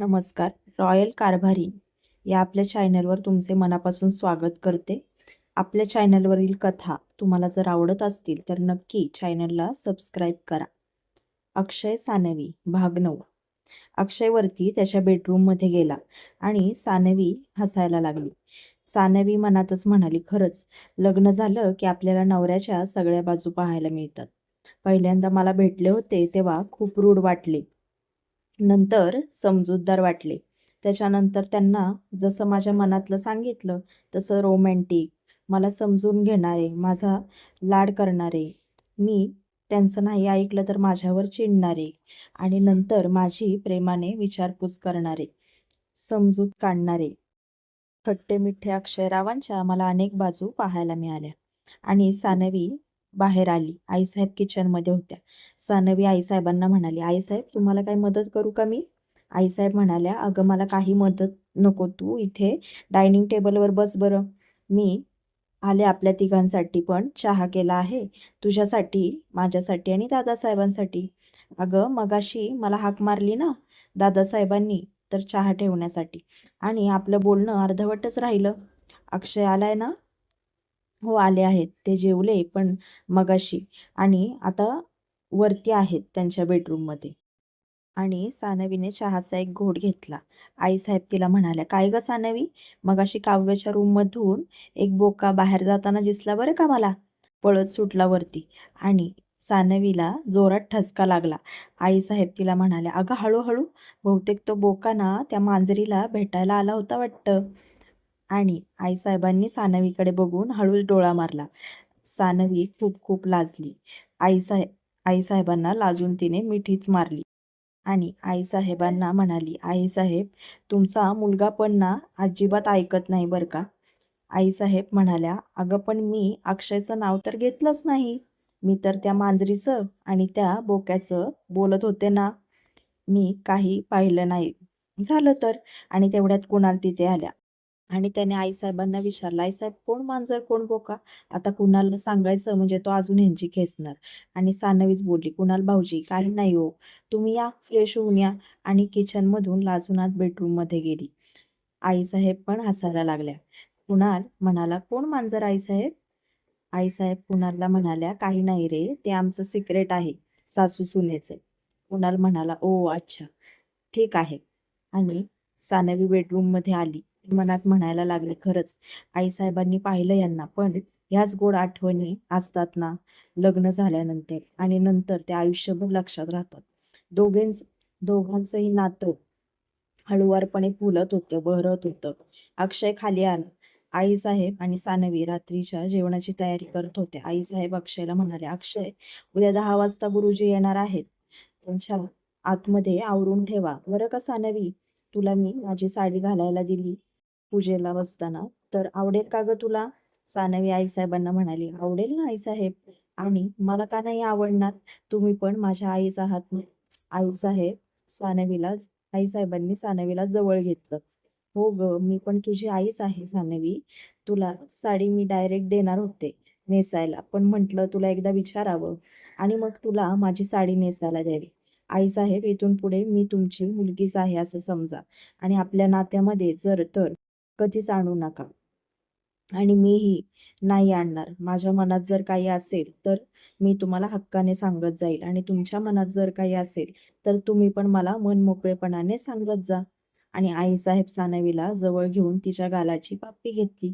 नमस्कार. रॉयल कारभारी या आपल्या चॅनलवर तुमचे मनापासून स्वागत करते. आपल्या चॅनलवरील कथा तुम्हाला जर आवडत असतील तर नक्की चॅनलला सबस्क्राईब करा. अक्षय सानवी भाग नऊ. अक्षयवरती त्याच्या बेडरूममध्ये गेला आणि सानवी हसायला लागली. सानवी मनातच म्हणाली खरंच लग्न झालं की आपल्याला नवऱ्याच्या सगळ्या बाजू पाहायला मिळतात. पहिल्यांदा मला भेटले होते तेव्हा खूप रूढ वाटले. नंतर समजूतदार वाटले. त्याच्यानंतर त्यांना जसं माझ्या मनातलं सांगितलं तसं रोमॅन्टिक मला समजून घेणारे माझा लाड करणारे मी त्यांचं नाही ऐकलं तर माझ्यावर चिडणारे आणि नंतर माझी प्रेमाने विचारपूस करणारे समजूत काढणारे. खट्टे मिठ्ठे अक्षयरावांच्या मला अनेक बाजू पाहायला मिळाल्या आणि सानवी बाहेर आली. आईसाहेब किचनमध्ये होत्या. सानवी आईसाहेबांना म्हणाली आईसाहेब तुम्हाला काही मदत करू का मी? आईसाहेब म्हणाल्या अगं मला काही मदत नको तू इथे डायनिंग टेबलवर बस बरं. मी आले आपल्या तिघांसाठी पण चहा केला आहे तुझ्यासाठी माझ्यासाठी आणि दादासाहेबांसाठी. अगं मगाशी मला हाक मारली ना दादासाहेबांनी तर चहा ठेवण्यासाठी. आणि आपलं बोलणं अर्धवटच राहिलं. अक्षय आलाय ना? हो आले आहेत. ते जेवले पण मगाशी. आणि आता वरती आहेत त्यांच्या बेडरूममध्ये. आणि सानवीने चहाचा एक घोट घेतला. आईसाहेब तिला म्हणाल्या काय ग सानवी? मगाशी काव्याच्या रूममधून एक बोका बाहेर जाताना दिसला बरं का मला? पळत सुटला वरती. आणि सानवीला जोरात ठसका लागला. आईसाहेब तिला म्हणाल्या अगं हळूहळू बहुतेक तो बोका ना त्या मांजरीला भेटायला आला होता वाटतं. आणि आईसाहेबांनी सानवीकडे बघून हळूच डोळा मारला. सानवी खूप खूप लाजली. आईसाहेब आईसाहेबांना लाजून तिने मिठीच मारली. आणि आईसाहेबांना म्हणाली आईसाहेब तुमचा मुलगा पण ना अजिबात ऐकत नाही बरं का? आईसाहेब म्हणाल्या अगं पण मी अक्षयचं नाव तर घेतलंच नाही. मी तर त्या मांजरीचं आणि त्या बोक्याचं बोलत होते ना. मी काही पाहिलं नाही. झालं तर? आणि तेवढ्यात कुणाल तिथे आल्या. आणि त्याने आईसाहेबांना विचारलं आईसाहेब कोण मांजर कोण बोका? आता कुणाला सांगायचं म्हणजे तो अजून ह्यांची खेचणार. आणि सानवीच बोलली कुणाल भाऊजी काही नाही हो. तुम्ही या फ्रेश होऊन या. आणि किचनमधून लाजून आत बेडरूममध्ये गेली. आईसाहेब पण हसायला लागल्या. कुणाल म्हणाला कोण मांजर आईसाहेब? आईसाहेब कुणालला म्हणाल्या काही नाही रे ते आमचं सिक्रेट आहे सासू सुनेचे. कुणाल म्हणाला ओ अच्छा ठीक आहे. आणि सानवी बेडरूममध्ये आली. मनात म्हणायला लागले खरंच आईसाहेबांनी पाहिलं यांना पण ह्याच गोड आठवणी असतात ना लग्न झाल्यानंतर आणि नंतर ते आयुष्यभर लक्षात राहतात. दोघेंच दोघांचंही नातं हळुवारपणे फुलत होतं बहरत होतं. अक्षय खाली आला. आईसाहेब आणि सानवी रात्रीच्या जेवणाची तयारी करत होते. आईसाहेब अक्षयला म्हणाले अक्षय उद्या दहा वाजता गुरुजी येणार आहेत. त्यांच्या आतमध्ये आवरून ठेवा. बरं का सानवी? तुला मी माझी साडी घालायला दिली. पूजेला बसताना. तर आवडेल का ग तुला? सानवी आईसाहेबांना म्हणाली आवडेल ना आईसाहेब. आणि मला का नाही आवडणार? तुम्ही पण माझ्या आईच आहात आई आईसाहेब सानवीला आईसाहेबांनी सानवीला जवळ घेतलं. हो ग मी पण तुझी आईच आहे सानवी. तुला साडी मी डायरेक्ट देणार होते नेसायला. पण म्हटलं तुला एकदा विचारावं. आणि मग तुला माझी साडी नेसायला द्यावी. आईसाहेब इथून पुढे मी तुमची मुलगीच आहे असं समजा. आणि आपल्या नात्यामध्ये जर तर कधीच आणू नका. आणि मीही नाही आणणार. माझ्या मनात जर काही असेल तर मी तुम्हाला हक्काने सांगत जाईल. आणि तुमच्या मनात जर काही असेल तर तुम्ही पण मला मन मोकळेपणाने सांगत जा. आणि आईसाहेब सानवीला जवळ घेऊन तिच्या गालाची पापी घेतली.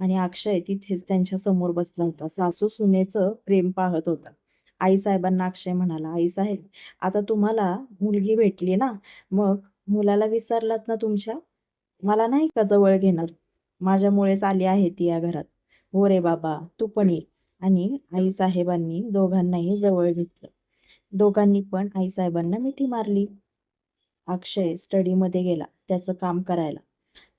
आणि अक्षय तिथेच त्यांच्यासमोर बसला होता. सासू सुनेचं प्रेम पाहत होता. आईसाहेबांना अक्षय म्हणाला आईसाहेब आता तुम्हाला मुलगी भेटली ना मग मुलाला विसरलात ना तुमच्या? मला नाही का जवळ घेणार? माझ्यामुळेच आली आहे ती या घरात. हो रे बाबा तू पण ये. आणि आईसाहेबांनी दोघांनाही जवळ घेतलं. दोघांनी पण आईसाहेबांना मिठी मारली. अक्षय स्टडीमध्ये गेला त्याचं काम करायला.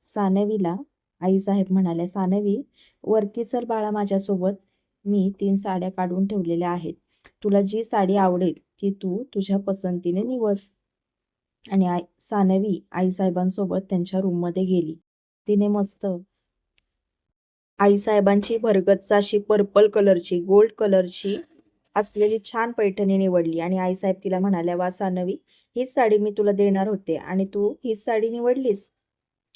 सानवीला आईसाहेब म्हणाले सानवी वरती चल बाळा माझ्यासोबत. मी तीन साड्या काढून ठेवलेल्या आहेत. तुला जी साडी आवडेल ती तू तुझ्या पसंतीने निवड. आणि आई सानवी आईसाहेबांसोबत त्यांच्या रूममध्ये गेली. तिने मस्त आईसाहेबांची भरगच्च अशी पर्पल कलरची गोल्ड कलरची असलेली छान पैठणी निवडली आणि आईसाहेब तिला म्हणाल्या वा सानवी हीच साडी मी तुला देणार होते आणि तू हीच साडी निवडलीस?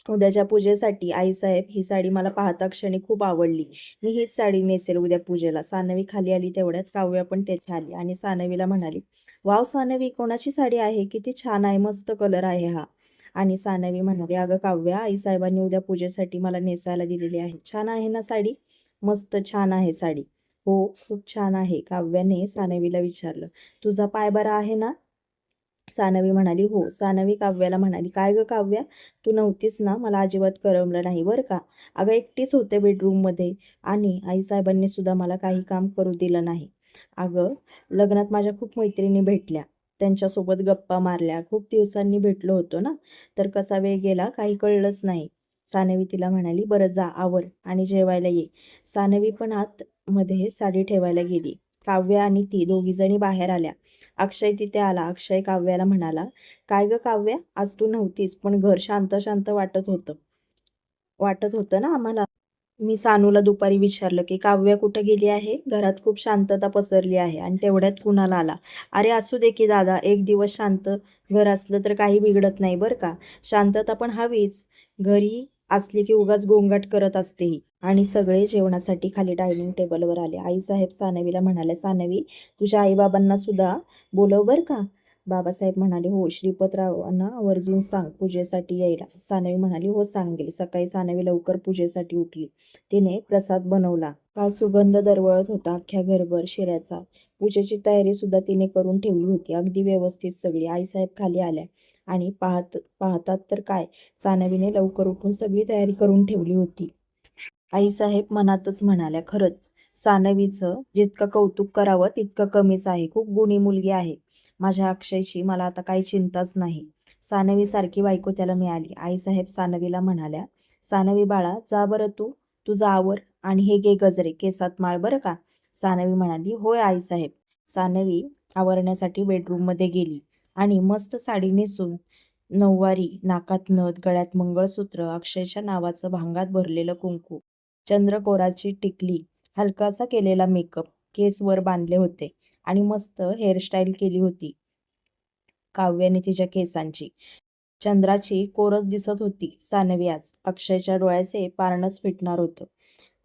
उद्याच्या पूजेसाठी आईसाहेब ही साडी मला पाहता क्षणी खूप आवडली. मी हीच साडी नेसेल उद्या पूजेला. सानवी खाली आली तेवढ्यात काव्या पण तेथे आली आणि सानवीला म्हणाली वाव सानवी कोणाची साडी आहे? किती छान आहे मस्त कलर आहे हा. आणि सानवी म्हणाली अगं काव्या आईसाहेबांनी उद्या पूजेसाठी मला नेसायला दिलेली आहे. छान आहे ना साडी? मस्त छान आहे साडी. हो खूप छान आहे. काव्याने सानवीला विचारलं तुझा पाय बरा आहे ना? सानवी म्हणाली हो सानवी काव्याला म्हणाली काय गं काव्या? तू नव्हतीस ना? मला अजिबात करमलं नाही बरं का? अगं एकटीच होते बेडरूममध्ये आणि आईसाहेबांनी सुद्धा मला काही काम करू दिलं नाही. अगं लग्नात माझ्या खूप मैत्रिणी भेटल्या. त्यांच्यासोबत गप्पा मारल्या. खूप दिवसांनी भेटलो होतो ना? तर कसा वेळ गेला काही कळलंच नाही. सानवी तिला म्हणाली बरं जा आवर आणि जेवायला ये. सानवी पण आतमध्ये साडी ठेवायला गेली. काव्य आणि ती दोघीजणी बाहेर आल्या. अक्षय तिथे आला. अक्षय काव्याला म्हणाला काय ग काव्या? आज तू नव्हतीस पण घर शांत शांत वाटत होतं. वाटत होतं ना आम्हाला? मी सानूला दुपारी विचारलं की काव्य कुठं गेली आहे? घरात खूप शांतता पसरली आहे आणि तेवढ्यात कुणाला आला? अरे असू दे की दादा एक दिवस शांत घर असलं तर काही बिघडत नाही बरं का? शांतता पण हवीच. घरी असली की उगाच गोंगाट करत असते ही आणि सगळे जेवणासाठी खाली डायनिंग टेबलवर आले. आईसाहेब सानवीला म्हणाले सानवी तुझ्या आईबाबांना सुद्धा बोलव बरं का? बाबासाहेब म्हणाले हो श्रीपतरावांना आवर्जून सांग पूजेसाठी यायला. सानवी म्हणाली हो सांगेल सकाळी सानवी लवकर पूजेसाठी उठली. तिने प्रसाद बनवला. काल सुगंध दरवळत होता अख्ख्या घरभर शिऱ्याचा. पूजेची तयारी सुद्धा तिने करून ठेवली होती. अगदी व्यवस्थित सगळी. आईसाहेब खाली आल्या आणि पाहत पाहतात तर काय? सानवीने लवकर उठून सगळी तयारी करून ठेवली होती. आईसाहेब मनातच म्हणाल्या खरंच सानवीचं जितकं कौतुक करावं तितकं कमीच आहे. खूप गुणी मुलगी आहे. माझ्या अक्षयची मला आता काही चिंताच नाही. सानवीसारखी बायको त्याला मिळाली. आईसाहेब सानवीला म्हणाल्या सानवी बाळा जा बरं तू. तुझा आवर आणि हे गे गजरे. केसात माळ बरं का? सानवी म्हणाली होय आईसाहेब. सानवी आवरण्यासाठी बेडरूममध्ये गेली आणि मस्त साडी नेसून नऊवारी नाकात नथ गळ्यात मंगळसूत्र अक्षयच्या नावाचं भांगात भरलेलं कुंकू चंद्रकोराची टिकली. हलकासा केलेला मेकअप. केसवर बांधले होते आणि मस्त हेअरस्टाईल केली होती. काव्याने तिच्या केसांची. चंद्राची कोरस दिसत होती. सानवी आज. अक्षयच्या डोळ्याचे पारणच फिटणार होतं.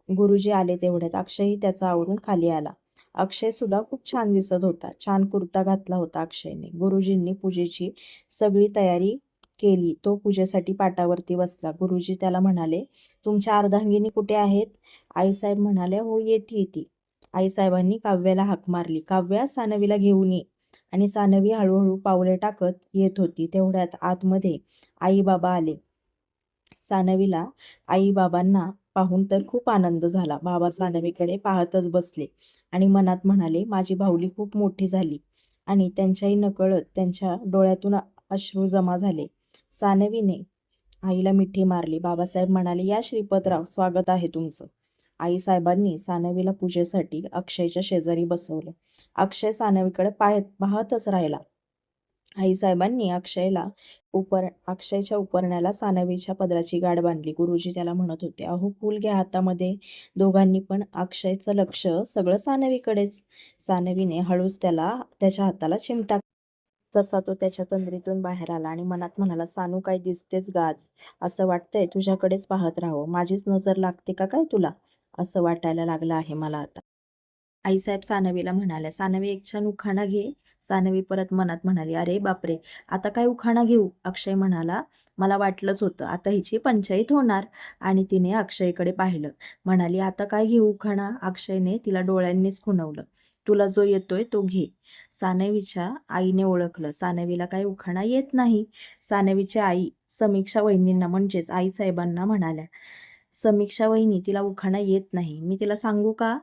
गुरुजी आले तेवढ्यात. अक्षयही त्याचा आवरून खाली आला. अक्षय सुद्धा खूप छान दिसत होता. छान कुर्ता घातला होता अक्षयने. गुरुजींनी पूजेची सगळी तयारी केली तो पूजेसाठी पाटावरती बसला. गुरुजी त्याला म्हणाले तुमच्या अर्धांगिनी कुठे आहेत? आईसाहेब म्हणाल्या हो येते येते. आईसाहेबांनी काव्याला हाक मारली. काव्या सानवीला घेऊन ये आणि सानवी हळूहळू पावले टाकत येत होती. तेवढ्यात आतमध्ये आई बाबा आले. सानवीला आई बाबांना पाहून तर खूप आनंद झाला. बाबा सानवीकडे पाहतच बसले आणि मनात म्हणाले माझी भाऊली खूप मोठी झाली आणि त्यांच्याही नकळत त्यांच्या डोळ्यातून अश्रू जमा झाले. सानवीने आईला मिठी मारली. बाबासाहेब म्हणाले या श्रीपतराव स्वागत आहे तुमचं. आई साहेबांनी सानवीला पूजेसाठी अक्षयच्या शेजारी बसवलं. अक्षय सानवीकडे पाहत पाहतच राहिला. आई साहेबांनी अक्षयला उपर अक्षयच्या उपरण्याला सानवीच्या पदराची गाठ बांधली. गुरुजी त्याला म्हणत होते अहो फूल घ्या हातामध्ये. दोघांनी पण अक्षयचं लक्ष सगळं सानवीकडेच. सानवीने हळूच त्याला त्याच्या हाताला चिमटा तसा तो त्याच्या तंद्रीतून बाहेर आला आणि मनात म्हणाला सानू काय दिसतेच गाज. असं वाटतंय तुझ्याकडेच पाहत राहावं. माझीच नजर लागते का काय तुला? असं वाटायला लागलं आहे मला आता. आईसाहेब सानवीला म्हणाल्या सानवी एक छान उखाणा घे. सानवी परत मनात म्हणाली अरे बापरे आता काय उखाणा घेऊ? अक्षय म्हणाला मला वाटलंच होतं आता हिची पंचायत होणार. आणि तिने अक्षयकडे पाहिलं म्हणाली आता काय घेऊ उखाणा? अक्षयने तिला डोळ्यांनीच खुणवलं तुला जो येतोय तो घे. सानवीच्या आईने ओळखलं सानवीला काही उखाणा येत नाही? सानवीची आई समीक्षा वहिनींना म्हणजेच आईसाहेबांना म्हणाल्या समीक्षा वहिनी तिला उखाणा येत नाही. मी तिला सांगू का?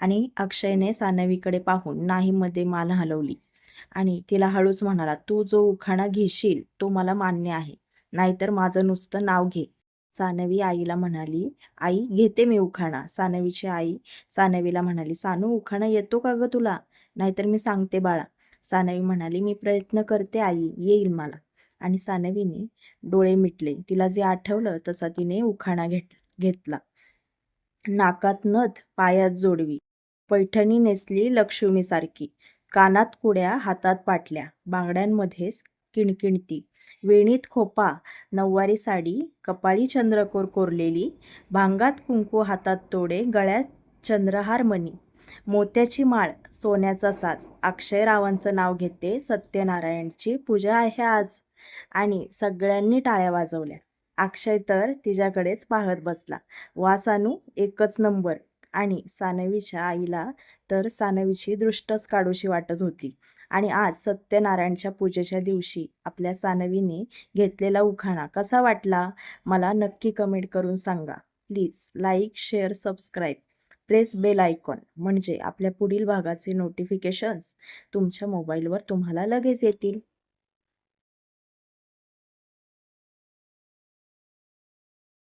आणि अक्षयने सानवीकडे पाहून नाहीमध्ये माल मान हलवली. आणि तिला हळूच म्हणाला तू जो उखाणा घेशील तो मला मान्य आहे. नाहीतर माझं नुसतं नाव घे. सानवी आईला म्हणाली आई घेते मी उखाणा. सानवीची आई सानवीला म्हणाली सानू उखाणा येतो का ग तुला? नाहीतर मी सांगते बाळा. सानवी म्हणाली मी प्रयत्न करते आई येईल मला. आणि सानवीने डोळे मिटले. तिला जे आठवलं तसा तिने उखाणा घेत घेतला. नाकात नथ पायात जोडवी. पैठणी नेसली लक्ष्मीसारखी कानात कुड्या हातात पाटल्या. बांगड्यांमध्येच किणकिणती. वेणीत खोपा नऊवारी साडी कपाळी चंद्रकोर कोरलेली भांगात कुंकू हातात तोडे गळ्यात चंद्रहार मणी. मोत्याची माळ सोन्याचा साज. अक्षयरावांचं नाव घेते सत्यनारायणची पूजा आहे आज. आणि सगळ्यांनी टाळ्या वाजवल्या. अक्षय तर तिच्याकडेच पाहत बसला. वासानू एकच नंबर. आणि सानवीच्या आईला तर सानवीची दृष्टच काढूशी वाटत होती. आणि आज सत्यनारायणच्या पूजेच्या दिवशी आपल्या सानवीने घेतलेला उखाणा कसा वाटला? मला नक्की कमेंट करून सांगा. Please like share subscribe. Press bell icon. म्हणजे आपल्या पुढील भागाचे नोटिफिकेशन्स तुमच्या मोबाईलवर तुम्हाला लगेच येतील.